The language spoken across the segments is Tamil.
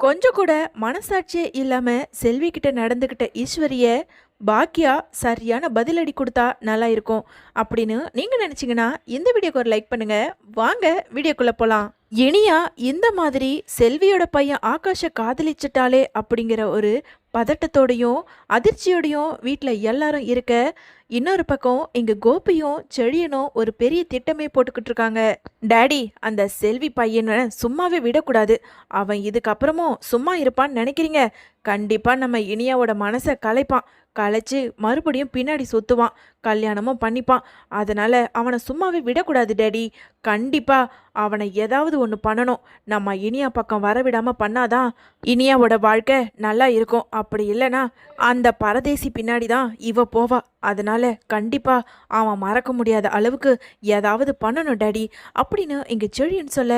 கொஞ்சம் கூட மனசாட்சியே இல்லாமல் செல்வி கிட்ட நடந்துக்கிட்ட ஈஸ்வரிய பாக்கியா சரியான பதிலடி கொடுத்தா நல்லா இருக்கும் அப்படின்னு நீங்கள் நினச்சிங்கன்னா இந்த வீடியோக்கு ஒரு லைக் பண்ணுங்க. வாங்க வீடியோக்குள்ளே போகலாம் இனியா இந்த மாதிரி செல்வியோட பையன் ஆகாஷை காதலிச்சிட்டாலே அப்படிங்கிற ஒரு பதட்டத்தோடையும் அதிர்ச்சியோடையும் வீட்டில் எல்லாரும் இருக்க இன்னொரு பக்கம் இங்க கோபியும் செழியனும் ஒரு பெரிய திட்டமே போட்டுக்கிட்டு இருக்காங்க. டேடி அந்த செல்வி பையனை சும்மாவே விடக்கூடாது. அவன் இதுக்கப்புறமும் சும்மா இருப்பான்னு நினைக்கிறீங்க. கண்டிப்பா நம்ம இனியாவோட மனசை கலைப்பான். கலைச்சு மறுபடியும் பின்னாடி சுத்துவான். கல்யாணமும் பண்ணிப்பான். அதனால் அவனை சும்மாவே விடக்கூடாது டேடி. கண்டிப்பாக அவனை ஏதாவது ஒன்று பண்ணணும். நம்ம இனியா பக்கம் வரவிடாமல் பண்ணாதான் இனியாவோட வாழ்க்கை நல்லா இருக்கும். அப்படி இல்லைன்னா அந்த பரதேசி பின்னாடி தான் இவ போவா. அதனால் கண்டிப்பாக அவன் மறக்க முடியாத அளவுக்கு ஏதாவது பண்ணணும் டேடி. அப்படின்னு இங்கே செழியன்னு சொல்ல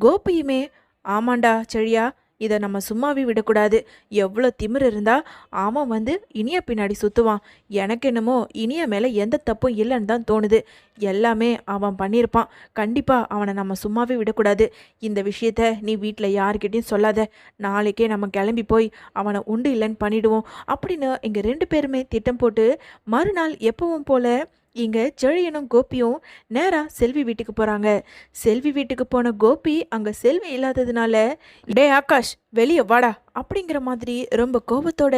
கோபியுமே ஆமாண்டா செழியா இதை நம்ம சும்மாவே விடக்கூடாது. எவ்வளோ திமிர் இருந்தால் அவன் வந்து இனிய பின்னாடி சுற்றுவான் எனக்கு என்னமோ இனிய மேலே எந்த தப்பும் இல்லைன்னு தான் தோணுது. எல்லாமே அவன் பண்ணியிருப்பான். கண்டிப்பாக அவனை நம்ம சும்மாவே விடக்கூடாது. இந்த விஷயத்த நீ வீட்டில் யாருக்கிட்டையும் சொல்லாத. நாளைக்கே நம்ம கிளம்பி போய் அவனை உண்டு இல்லைன்னு பண்ணிடுவோம். அப்படின்னு இங்கே ரெண்டு பேருமே திட்டம் போட்டு மறுநாள் எப்பவும் போல இங்கே செழியனும் கோபியும் நேராக செல்வி வீட்டுக்கு போகிறாங்க செல்வி வீட்டுக்கு போன கோபி அங்கே செல்வி இல்லாததுனால டே ஆகாஷ் வெளியே வாடா அப்படிங்கிற மாதிரி ரொம்ப கோபத்தோட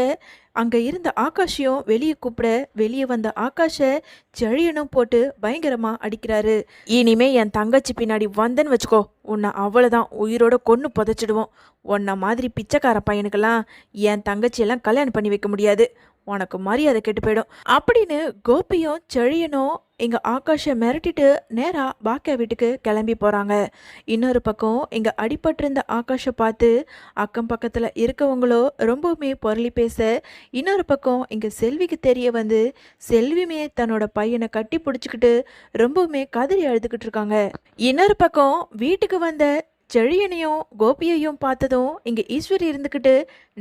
அங்கே இருந்த ஆகாஷையும் வெளியே கூப்பிட வெளியே வந்த ஆகாஷை செழியனும் போட்டு பயங்கரமாக அடிக்கிறாரு. இனிமே என் தங்கச்சி பின்னாடி வந்தேன்னு வச்சுக்கோ உன்னை அவ்வளோதான் உயிரோட கொன்று புதைச்சிடுவோம். உன்னை மாதிரி பிச்சைக்கார பையனுக்கெல்லாம் என் தங்கச்சியெல்லாம் கல்யாணம் பண்ணி வைக்க முடியாது. உனக்கு மரியாதை கெட்டு போயிடும். அப்படின்னு கோபியும் செழியனும் இங்க ஆகாஷை மிரட்டிட்டு நேரா பாக்கியா வீட்டுக்கு கிளம்பி போறாங்க. இன்னொரு பக்கம் இங்க அடிபட்டிருந்த ஆகாஷை பார்த்து அக்கம் பக்கத்துல இருக்கவங்களோ ரொம்பவுமே பொருளி பேச இன்னொரு பக்கம் இங்க செல்விக்கு தெரிய வந்து செல்வியுமே தன்னோட பையனை கட்டி பிடிச்சிக்கிட்டு ரொம்பவுமே கதறி அழுதுகிட்டு இருக்காங்க. இன்னொரு பக்கம் வீட்டுக்கு வந்த செழியனையும் கோபியையும் பார்த்ததும் இங்கே ஈஸ்வரி இருந்துக்கிட்டு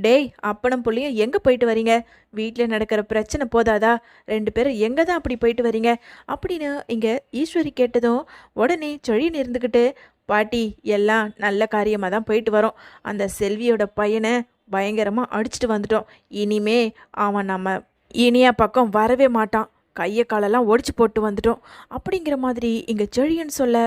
டேய் அப்பனம் புள்ளியும் எங்கே போயிட்டு வரீங்க? வீட்டில் நடக்கிற பிரச்சனை போதாதா? ரெண்டு பேரும் எங்கே தான் அப்படி போயிட்டு வரீங்க? அப்படின்னு இங்கே ஈஸ்வரி கேட்டதும் உடனே செழியன் இருந்துக்கிட்டு பாட்டி எல்லாம் நல்ல காரியமாக தான் போயிட்டு வரோம். அந்த செல்வியோட பையனை பயங்கரமாக அடிச்சிட்டு வந்துட்டோம். இனிமே அவன் நம்ம இனியா பக்கம் வரவே மாட்டான். கையை காலெல்லாம் ஒடிச்சு போட்டு வந்துட்டோம். அப்படிங்கிற மாதிரி இங்கே செழியன் சொல்ல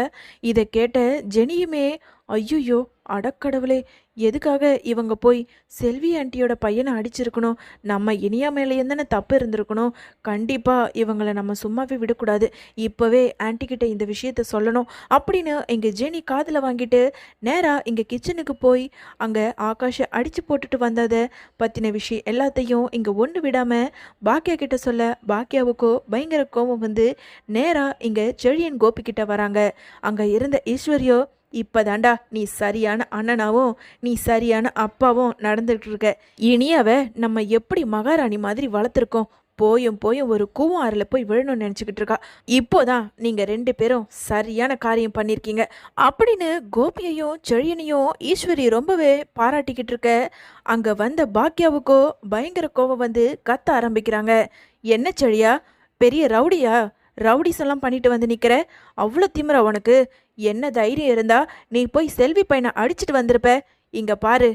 இதை கேட்ட ஜெனியுமே ஐயோ அடக்கடவுளே எதுக்காக இவங்க போய் செல்வி ஆண்டியோட பையனை அடிச்சிருக்கணும்? நம்ம இனியா மேலேயும் தானே தப்பு இருந்திருக்கணும்? கண்டிப்பாக இவங்களை நம்ம சும்மாவே விடக்கூடாது. இப்போவே ஆன்ட்டிக்கிட்ட இந்த விஷயத்த சொல்லணும். அப்படின்னு எங்கள் ஜெனி காதில் வாங்கிட்டு நேராக இங்கே கிச்சனுக்கு போய் அங்கே ஆகாஷை அடித்து போட்டுட்டு வந்ததை பற்றின விஷயம் எல்லாத்தையும் இங்கே ஒன்று விடாமல் பாக்கியா கிட்ட சொல்ல பாக்கியாவுக்கோ பயங்கர கோபம் வந்து நேராக இங்கே செழியன் கோபிக்கிட்ட வராங்க. அங்கே இருந்த ஈஸ்வரியோ இப்போதாண்டா நீ சரியான அண்ணனாவும் நீ சரியான அப்பாவும் நடந்துட்டு இருக்க இனியாவ நம்ம எப்படி மகாராணி மாதிரி வளர்த்துருக்கோம்? போயும் போயும் ஒரு கூவம் ஆறில் போய் விழணும்னு நினச்சிக்கிட்டு இருக்கா. இப்போதான் நீங்கள் ரெண்டு பேரும் சரியான காரியம் பண்ணியிருக்கீங்க. அப்படின்னு கோபியையும் செழியனையும் ஈஸ்வரி ரொம்பவே பாராட்டிக்கிட்டு இருக்க. அங்கே வந்த பாக்கியாவுக்கோ பயங்கர கோபம் வந்து கத்த ஆரம்பிக்கிறாங்க. என்ன செழியா? பெரிய ரவுடியா? ரவுடிஸ் எல்லாம் பண்ணிட்டு வந்து நிற்கிற அவ்வளோ திமிரா உனக்கு? என்ன தைரியம் இருந்தா நீ போய் செல்வி பையனை அடிச்சிட்டு வந்திருப்ப? இங்க பாரு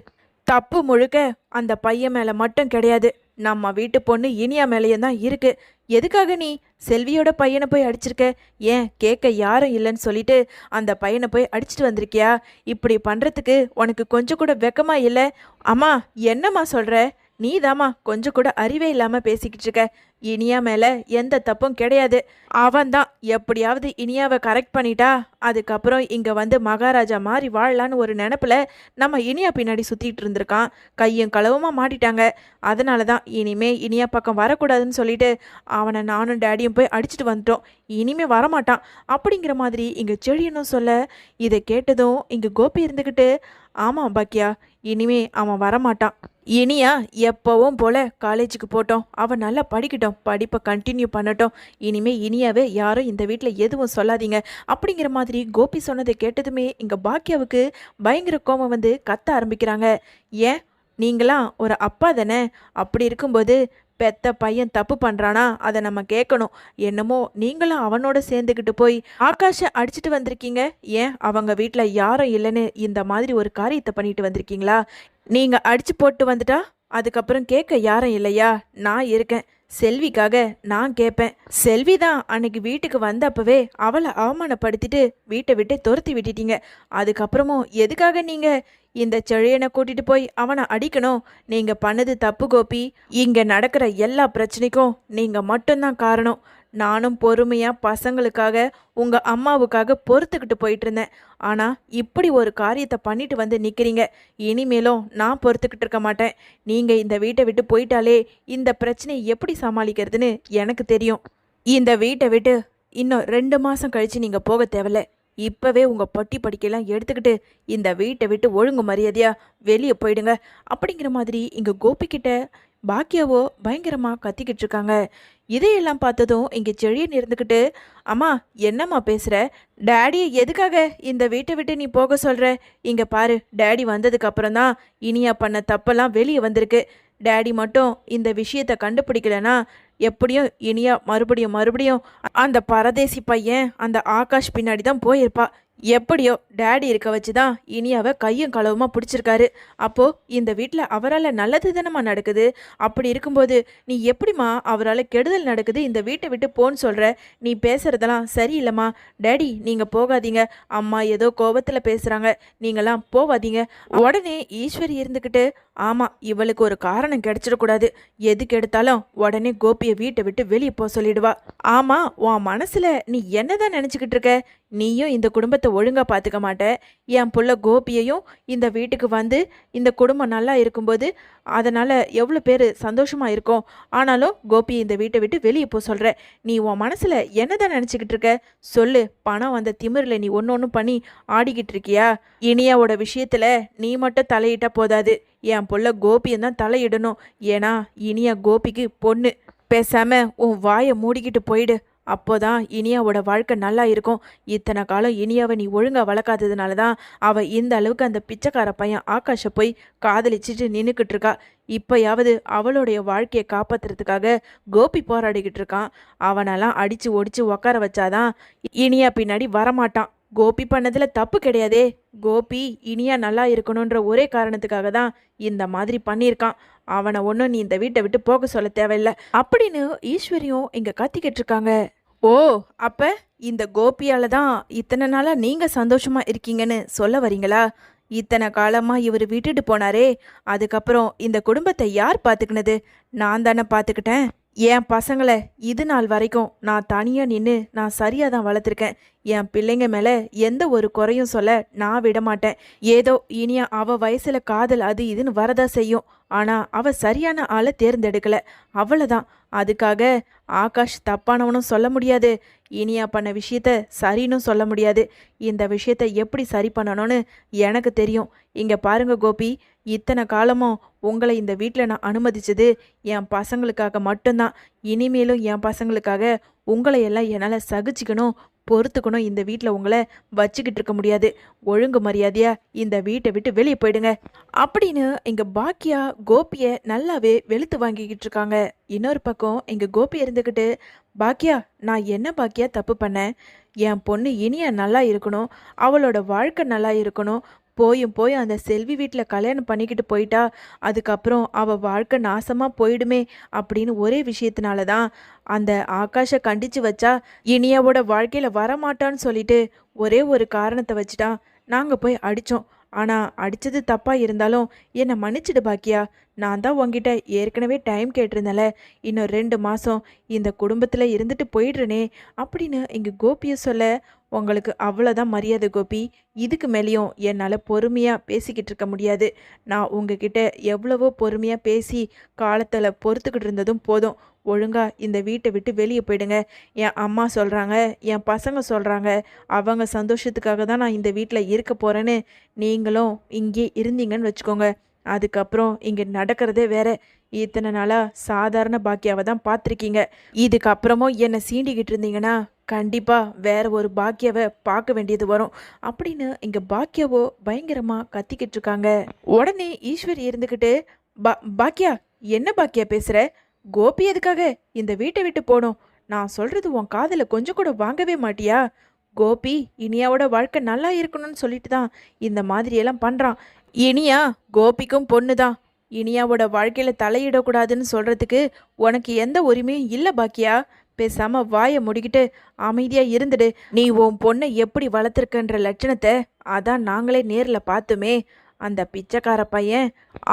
தப்பு முழுக்க அந்த பையன் மேல மட்டும் கிடையாது. நம்ம வீட்டு பொண்ணு இனியா மேலேயும் தான் இருக்கு. எதுக்காக நீ செல்வியோட பையனை போய் அடிச்சிருக்க? ஏன் கேட்க யாரும் இல்லைன்னு சொல்லிட்டு அந்த பையனை போய் அடிச்சிட்டு வந்திருக்கியா? இப்படி பண்றதுக்கு உனக்கு கொஞ்சம் கூட வெக்கமா இல்லை? அம்மா என்னம்மா சொல்கிற நீதாம்மா கொஞ்சம் கூட அறிவே இல்லாமல் பேசிக்கிட்டு இருக்க. இனியா மேலே எந்த தப்பும் கிடையாது. அவன் தான் எப்படியாவது இனியாவை கரெக்ட் பண்ணிட்டா அதுக்கப்புறம் இங்கே வந்து மகாராஜா மாதிரி வாழலான்னு ஒரு நினப்பில் நம்ம இனியா பின்னாடி சுற்றிட்டு இருந்திருக்கான். கையும் களவுமா மாட்டிட்டாங்க. அதனால தான் இனிமே இனியா பக்கம் வரக்கூடாதுன்னு சொல்லிட்டு அவனை நானும் டேடியும் போய் அடிச்சிட்டு வந்துட்டோம். இனிமே வரமாட்டான். அப்படிங்கிற மாதிரி இங்கே செழியனும் சொல்ல இதை கேட்டதும் இங்கே கோபி இருந்துக்கிட்டு ஆமாம் பாக்கியா இனிமே அவன் வரமாட்டான். இனியா எப்போவும் போல காலேஜுக்கு போட்டோம். அவன் நல்லா படிக்கட்டும். படிப்பை கண்டினியூ பண்ணட்டும். இனிமே இனியாவே யாரும் இந்த வீட்டில் எதுவும் சொல்லாதீங்க. அப்படிங்கிற மாதிரி கோபி சொன்னதை கேட்டதுமே இங்கே பாக்கியாவுக்கு பயங்கர கோபம் வந்து கத்த ஆரம்பிக்கிறாங்க. ஏன்? நீங்களாம் ஒரு அப்பா தானே? அப்படி இருக்கும்போது பெத்த பையன் தப்பு பண்ணுறானா அதை நம்ம கேட்கணும் என்னமோ நீங்களும் அவனோட சேர்ந்துக்கிட்டு போய் ஆகாஷை அடிச்சிட்டு வந்திருக்கீங்க. ஏன்? அவங்க வீட்டில் யாரும் இல்லைன்னு இந்த மாதிரி ஒரு காரியத்தை பண்ணிட்டு வந்திருக்கீங்களா? நீங்க அடிச்சு போட்டு வந்துட்டா அதுக்கப்புறம் கேட்க யாரும் இல்லையா? நான் இருக்கேன். செல்விக்காக நான் கேட்பேன். செல்வி தான் அன்னைக்கு வீட்டுக்கு வந்தப்பவே அவளை அவமானப்படுத்திட்டு வீட்டை விட்டு துரத்தி விட்டுட்டீங்க. அதுக்கப்புறமும் எதுக்காக நீங்க இந்த செழியனை கூட்டிட்டு போய் அவனை அடிக்கணும்? நீங்க பண்ணது தப்பு கோபி. இங்க நடக்கிற எல்லா பிரச்சனைக்கும் நீங்க மட்டும்தான் காரணம். நானும் பொறுமையாக பசங்களுக்காக உங்கள் அம்மாவுக்காக பொறுத்துக்கிட்டு போயிட்டு இருந்தேன் ஆனால் இப்படி ஒரு காரியத்தை பண்ணிட்டு வந்து நிற்கிறீங்க இனிமேலும் நான் பொறுத்துக்கிட்டு இருக்க மாட்டேன். நீங்கள் இந்த வீட்டை விட்டு போயிட்டாலே இந்த பிரச்சனையை எப்படி சமாளிக்கிறதுன்னு எனக்கு தெரியும். இந்த வீட்டை விட்டு இன்னும் ரெண்டு மாதம் கழிச்சு நீங்கள் போக தேவையில்ல. இப்போவே உங்கள் பட்டி படிக்கையெல்லாம் எடுத்துக்கிட்டு இந்த வீட்டை விட்டு ஒழுங்கு மரியாதையாக வெளியே போயிடுங்க. அப்படிங்கிற மாதிரி இங்கே கோபிக்கிட்ட பாக்கியாவோ பயங்கரமாக கத்திக்கிட்டு இருக்காங்க. இதையெல்லாம் பார்த்ததும் இங்கே செழியன் இருந்துக்கிட்டு அம்மா என்னம்மா பேசுகிற டேடியை எதுக்காக இந்த வீட்டை விட்டு நீ போக சொல்கிற இங்கே பாரு டேடி வந்ததுக்கப்புறம் தான் இனியா பண்ண தப்பெல்லாம் வெளியே வந்திருக்கு. டேடி மட்டும் இந்த விஷயத்தை கண்டுபிடிக்கலனா எப்படியும் இனியா மறுபடியும் மறுபடியும் அந்த பரதேசி பையன் அந்த ஆகாஷ் பின்னாடி தான் போயிருப்பா. எப்படியோ டேடி இருக்க வச்சு தான் இனியாவை கையும் களவுமா பிடிச்சிருக்காரு. அப்போது இந்த வீட்டில் அவரால் நல்லது தானம்மா நடக்குது? அப்படி இருக்கும்போது நீ எப்படிம்மா அவரால் கெடுதல் நடக்குது? இந்த வீட்டை விட்டு போன்னு சொல்கிற நீ பேசுகிறதெல்லாம் சரியில்லைம்மா. டேடி நீங்கள் போகாதீங்க. அம்மா ஏதோ கோபத்தில் பேசுகிறாங்க நீங்களாம் போகாதீங்க உடனே ஈஸ்வரி இருந்துக்கிட்டு ஆமாம் இவளுக்கு ஒரு காரணம் கிடைச்சிடக்கூடாது. எதுக்கு எடுத்தாலும் உடனே கோபியை வீட்டை விட்டு வெளியே போக சொல்லிடுவா. ஆமாம் உன் மனசில் நீ என்னதான் நினச்சிக்கிட்டு இருக்க? நீயும் இந்த குடும்பத்தை ஒழுங்காக பார்த்துக்க மாட்ட. என் புள்ள கோபியையும் இந்த வீட்டுக்கு வந்து இந்த குடும்பம் நல்லா இருக்கும்போது அதனால் எவ்வளோ பேர் சந்தோஷமாக இருக்கும். ஆனாலும் கோபியை இந்த வீட்டை விட்டு வெளியே போக சொல்கிற நீ உன் மனசில் என்னதான் நினச்சிக்கிட்டு இருக்க? சொல்லு பணம் வந்த திமிரில் நீ ஒன்று ஒன்று பண்ணி ஆடிக்கிட்டு இருக்கியா? இனியாவோட விஷயத்தில் நீ மட்டும் தலையிட்டால் போதாது. என் புள்ள கோபியன் தான் தலையிடணும். ஏன்னா இனியா கோபிக்கு பொண்ணு. பேசாம உன் வாயை மூடிக்கிட்டு போயிடு. அப்போதான் இனியாவோட வாழ்க்கை நல்லா இருக்கும். இத்தனை காலம் இனியாவை நீ ஒழுங்காக வளர்க்காததுனால தான் அவள் இந்த அளவுக்கு அந்த பிச்சைக்கார பையன் ஆகாஷை போய் காதலிச்சிட்டு நின்றுக்கிட்டு இருக்கா. இப்போயாவது அவளுடைய வாழ்க்கையை காப்பாத்துறதுக்காக கோபி போராடிக்கிட்டு இருக்கான். அவனெல்லாம் அடித்து ஒடிச்சு உக்கார வச்சாதான் இனியா பின்னாடி வரமாட்டான். கோபி பண்ணதில் தப்பு கிடையாதே. கோபி இனியா நல்லா இருக்கணுன்ற ஒரே காரணத்துக்காக தான் இந்த மாதிரி பண்ணியிருக்கான். அவனை ஒன்றும் நீ இந்த வீட்டை விட்டு போக சொல்ல தேவையில்ல. அப்படின்னு ஈஸ்வரியும் இங்கே கத்திக்கிட்டு இருக்காங்க. ஓ அப்போ இந்த கோபியால் தான் இத்தனை நாளாக நீங்கள் சந்தோஷமாக இருக்கீங்கன்னு சொல்ல வரீங்களா? இத்தனை காலமாக இவர் விட்டுட்டு போனாரே. அதுக்கப்புறம் இந்த குடும்பத்தை யார் பார்த்துக்கினது நான் தானே பார்த்துக்கிட்டேன் என் பசங்களை இது நாள் வரைக்கும் நான் தனியாக நின்று நான் சரியாக தான் வளர்த்துருக்கேன். என் பிள்ளைங்க மேலே எந்த ஒரு குறையும் சொல்ல நான் விட மாட்டேன் ஏதோ இனியா அவள் வயசில் காதல் அது இதுன்னு வரதா செய்யும். ஆனா அவ சரியான ஆளை தேர்ந்தெடுக்கல. அவ்வளவுதான். அதுக்காக ஆகாஷ் தப்பானவனும் சொல்ல முடியாது. இனியா பண்ண விஷயத்த சரின்னு சொல்ல முடியாது. இந்த விஷயத்த எப்படி சரி பண்ணணும்னு எனக்கு தெரியும். இங்க பாருங்க கோபி இத்தனை காலமும் உங்களை இந்த வீட்டில் நான் அனுமதிச்சது என் பசங்களுக்காக மட்டும்தான். இனிமேலும் என் பசங்களுக்காக உங்களை எல்லாம் என்னால் சகிச்சுக்கணும் பொறுத்துக்கணும். இந்த வீட்டில் உங்களை வச்சுக்கிட்டு இருக்க முடியாது. ஒழுங்கு மரியாதையா இந்த வீட்டை விட்டு வெளியே போயிடுங்க. அப்படின்னு எங்கள் பாக்கியா கோபியை நல்லாவே வெளுத்து வாங்கிக்கிட்டு இருக்காங்க. இன்னொரு பக்கம் எங்கள் கோபி இருந்துக்கிட்டு பாக்கியா நான் என்ன பாக்கியா தப்பு பண்ணேன்? என் பொண்ணு இனியா நல்லா இருக்கணும். அவளோட வாழ்க்கை நல்லா இருக்கணும். போயும் போய் அந்த செல்வி வீட்டில் கல்யாணம் பண்ணிக்கிட்டு போயிட்டா அதுக்கப்புறம் அவள் வாழ்க்கை நாசமாக போயிடுமே அப்படின்னு ஒரே விஷயத்தினால தான் அந்த ஆகாஷை கண்டிச்சு வச்சா இனியாவோட வாழ்க்கையில் வரமாட்டான்னு சொல்லிட்டு ஒரே ஒரு காரணத்தை வச்சுட்டா. நாங்கள் போய் அடித்தோம் ஆனால் அடித்தது தப்பாக இருந்தாலும் என்னை மன்னிச்சிடு பாக்கியா. நான் தான் உங்ககிட்ட ஏற்கனவே டைம் கேட்டிருந்தேன்ல. இன்னும் ரெண்டு மாதம் இந்த குடும்பத்தில் இருந்துட்டு போயிடுறேனே அப்படின்னு இங்கே கோபியை சொல்ல உங்களுக்கு அவ்வளோதான் மரியாதை கோபி. இதுக்கு மேலேயும் என்னால் பொறுமையாக பேசிக்கிட்டு இருக்க முடியாது. நான் உங்ககிட்ட எவ்வளவோ பொறுமையாக பேசி காலத்தில் பொறுத்துக்கிட்டு இருந்ததும் போதும். ஒழுங்கா இந்த வீட்டை விட்டு வெளியே போயிடுங்க. என் அம்மா சொல்கிறாங்க என் பசங்க சொல்கிறாங்க அவங்க சந்தோஷத்துக்காக தான் நான் இந்த வீட்டில் இருக்க போகிறேன்னு நீங்களும் இங்கே இருந்தீங்கன்னு வச்சுக்கோங்க. அதுக்கப்புறம் இங்கே நடக்கிறதே வேற. இத்தனை நாளாக சாதாரண பாக்கியாவை தான் பார்த்துருக்கீங்க. இதுக்கப்புறமும் என்னை சீண்டிக்கிட்டு இருந்தீங்கன்னா கண்டிப்பாக வேற ஒரு பாக்கியாவை பார்க்க வேண்டியது வரும். அப்படின்னு இங்கே பாக்கியாவோ பயங்கரமாக கத்திக்கிட்டு இருக்காங்க. உடனே ஈஸ்வரி இருந்துக்கிட்டு பா பாக்கியா என்ன பாக்கியா பேசுகிற கோபி எதுக்காக இந்த வீட்டை விட்டு போகணும் நான் சொல்றது உன் காதில் கொஞ்சம் கூட வாங்கவே மாட்டியா? கோபி இனியாவோட வாழ்க்கை நல்லா இருக்கணும்னு சொல்லிட்டு தான் இந்த மாதிரியெல்லாம் பண்ணுறான் இனியா கோபிக்கும் பொண்ணு தான் இனியாவோட வாழ்க்கையில் தலையிடக்கூடாதுன்னு சொல்கிறதுக்கு உனக்கு எந்த உரிமையும் இல்லை பாக்கியா? பேசாமல் வாயை முடிக்கிட்டு அமைதியாக இருந்துடு. நீ உன் பொண்ணை எப்படி வளர்த்துருக்கன்ற லட்சணத்தை அதான் நாங்களே நேரில் பார்த்துமே. அந்த பிச்சைக்கார பையன்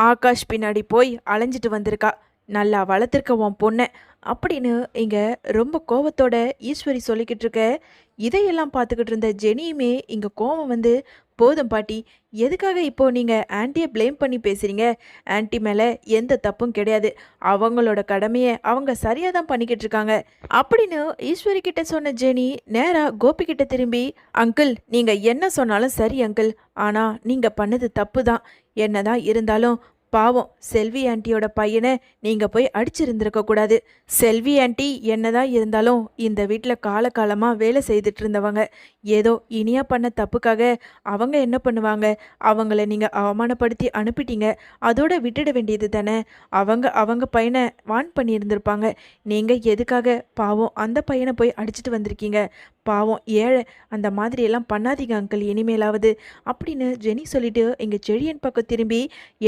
ஆகாஷ் பின்னாடி போய் அலைஞ்சிட்டு வந்திருக்கா. நல்லா வளர்த்துருக்க உன் பொண்ணை அப்படின்னு இங்கே ரொம்ப கோவத்தோட ஈஸ்வரி சொல்லிக்கிட்டு இருக்க. இதையெல்லாம் பார்த்துக்கிட்டு இருந்த ஜெனியுமே இங்கே கோவம் வந்து போதும் பாட்டி எதுக்காக இப்போது நீங்கள் ஆன்ட்டியை ப்ளேம் பண்ணி பேசுறீங்க? ஆன்ட்டி மேலே எந்த தப்பும் கிடையாது. அவங்களோட கடமையை அவங்க சரியாக தான் பண்ணிக்கிட்டு இருக்காங்க. அப்படின்னு ஈஸ்வரி கிட்ட சொன்ன ஜெனி நேராக கோபி கிட்ட திரும்பி அங்கிள் நீங்கள் என்ன சொன்னாலும் சரி அங்கிள். ஆனால் நீங்கள் பண்ணது தப்பு தான் என்னதான் இருந்தாலும் பாவம் செல்வி ஆண்டியோட பையனை நீங்கள் போய் அடிச்சிருந்துருக்க கூடாது. செல்வி ஆண்டி என்னதான் இருந்தாலும் இந்த வீட்டில் காலகாலமாக வேலை செய்துட்டு இருந்தவங்க ஏதோ இனியா பண்ண தப்புக்காக அவங்க என்ன பண்ணுவாங்க? அவங்கள நீங்கள் அவமானப்படுத்தி அனுப்பிட்டீங்க. அதோட விட்டுட வேண்டியது தானே? அவங்க அவங்க பையனை வான் பண்ணியிருந்திருப்பாங்க. நீங்கள் எதுக்காக பாவம் அந்த பையனை போய் அடிச்சிட்டு வந்திருக்கீங்க? பாவம் ஏழை அந்த மாதிரி எல்லாம் பண்ணாதீங்க அங்கிள் இனிமேலாவது அப்படின்னு ஜெனி சொல்லிட்டு எங்கள் செழியன் பக்கம் திரும்பி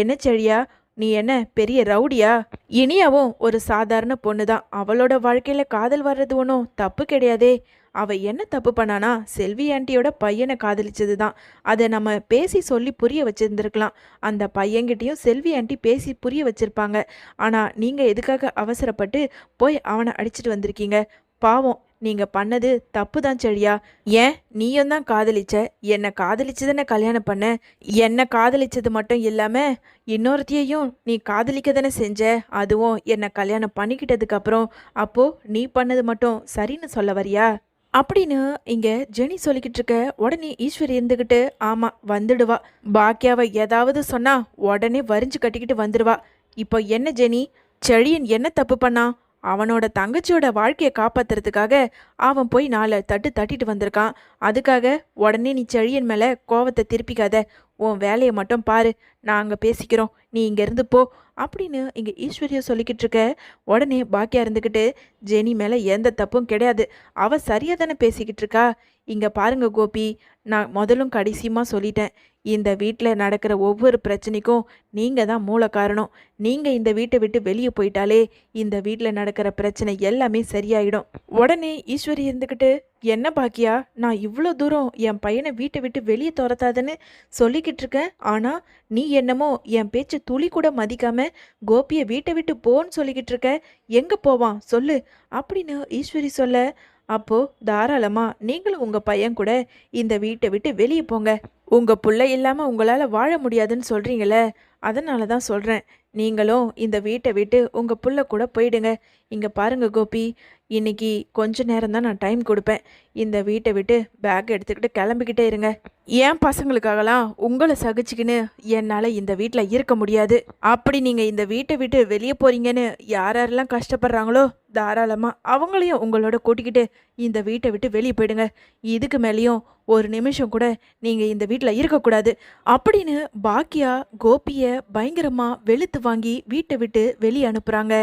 என்ன செழியா நீ என்ன பெரிய ரவுடியா? இனியாவும் ஒரு சாதாரண பொண்ணு தான் அவளோட வாழ்க்கையில் காதல் வர்றது ஒன்றும் தப்பு கிடையாதே. அவள் என்ன தப்பு பண்ணானா செல்வி ஆண்டியோட பையனை காதலிச்சது தான் அதை நம்ம பேசி சொல்லி புரிய வச்சிருந்துருக்கலாம். அந்த பையன்கிட்டயும் செல்வி ஆண்டி பேசி புரிய வச்சிருப்பாங்க. ஆனால் நீங்கள் எதுக்காக அவசரப்பட்டு போய் அவனை அடிச்சிட்டு வந்திருக்கீங்க? பாவம் நீங்க பண்ணது தப்பு தான் செழியா. ஏன்? நீயும் தான் காதலிச்ச. என்னை காதலிச்சு தானே கல்யாணம் பண்ண? என்னை காதலிச்சது மட்டும் இல்லாம இன்னொருத்தையும் நீ காதலிக்க தானே செஞ்ச? அதுவும் என்னை கல்யாணம் பண்ணிக்கிட்டதுக்கு அப்புறம். அப்போ நீ பண்ணது மட்டும் சரின்னு சொல்ல வரியா? அப்படின்னு இங்க ஜெனி சொல்லிக்கிட்டு இருக்க உடனே ஈஸ்வரி இருந்துகிட்டு ஆமா வந்துடுவா. பாக்கியாவை ஏதாவது சொன்னா உடனே வரிஞ்சு கட்டிக்கிட்டு வந்துடுவா. இப்போ என்ன ஜெனி? செழியன் என்ன தப்பு பண்ணான் அவனோட தங்கச்சியோட வாழ்க்கையை காப்பாத்துறதுக்காக அவன் போய் நாலு தட்டு தட்டிட்டு வந்திருக்கான். அதுக்காக உடனே நீ செழியன் மேலே கோவத்தை திருப்பிக்காத. உன் வேலையை மட்டும் பாரு. நாங்கள் பேசிக்கிறோம். நீ இங்கேருந்து போ அப்படின்னு இங்கே ஈஸ்வரியா சொல்லிக்கிட்டு இருக்க உடனே பாக்கியா இருந்துக்கிட்டு ஜெனி மேலே எந்த தப்பும் கிடையாது. அவ சரியாக தானே பேசிக்கிட்டு இருக்கா இங்கே பாருங்க கோபி நான் முதலும் கடைசியுமா சொல்லிட்டேன். இந்த வீட்டில் நடக்கிற ஒவ்வொரு பிரச்சனைக்கும் நீங்கள் தான் மூல காரணம். நீங்கள் இந்த வீட்டை விட்டு வெளியே போயிட்டாலே இந்த வீட்டில் நடக்கிற பிரச்சனை எல்லாமே சரியாயிடும். உடனே ஈஸ்வரி இருந்துக்கிட்டு என்ன பாக்கியா நான் இவ்வளோ தூரம் என் பையனை வீட்டை விட்டு வெளியே துரத்தாதுன்னு சொல்லிக்கிட்டு இருக்கேன் ஆனால் நீ என்னமோ என் பேச்சு துளி கூட மதிக்காம கோபியை வீட்டை விட்டு போன்னு சொல்லிக்கிட்டு இருக்க எங்கே போவான்? சொல்லு அப்படின்னு ஈஸ்வரி சொல்ல அப்போ தாராளமா நீங்களும் உங்க பையன் கூட இந்த வீட்டை விட்டு வெளியே போங்க. உங்க புள்ள இல்லாம உங்களால வாழ முடியாதுன்னு சொல்றீங்களே அதனால தான் சொல்றேன். நீங்களும் இந்த வீட்டை விட்டு உங்க புள்ள கூட போயிடுங்க. இங்கே பாருங்க கோபி இன்னைக்கு கொஞ்ச நேரம் தான் நான் டைம் கொடுப்பேன். இந்த வீட்டை விட்டு பேக் எடுத்துக்கிட்டு கிளம்பிக்கிட்டே இருங்க. ஏன் பசங்களுக்காகலாம் உங்களை சகிச்சுக்கின்னு என்னால் இந்த வீட்டில் இருக்க முடியாது. அப்படி நீங்கள் இந்த வீட்டை விட்டு வெளியே போகிறீங்கன்னு யார் யாரெல்லாம் கஷ்டப்படுறாங்களோ தாராளமாக அவங்களையும் உங்களோட கூட்டிக்கிட்டு இந்த வீட்டை விட்டு வெளியே போயிடுங்க. இதுக்கு மேலேயும் ஒரு நிமிஷம் கூட நீங்கள் இந்த வீட்டில் இருக்கக்கூடாது. அப்படின்னு பாக்கியா கோபியை பயங்கரமாக வெளுத்து வாங்கி வீட்டை விட்டு வெளியே அனுப்புகிறாங்க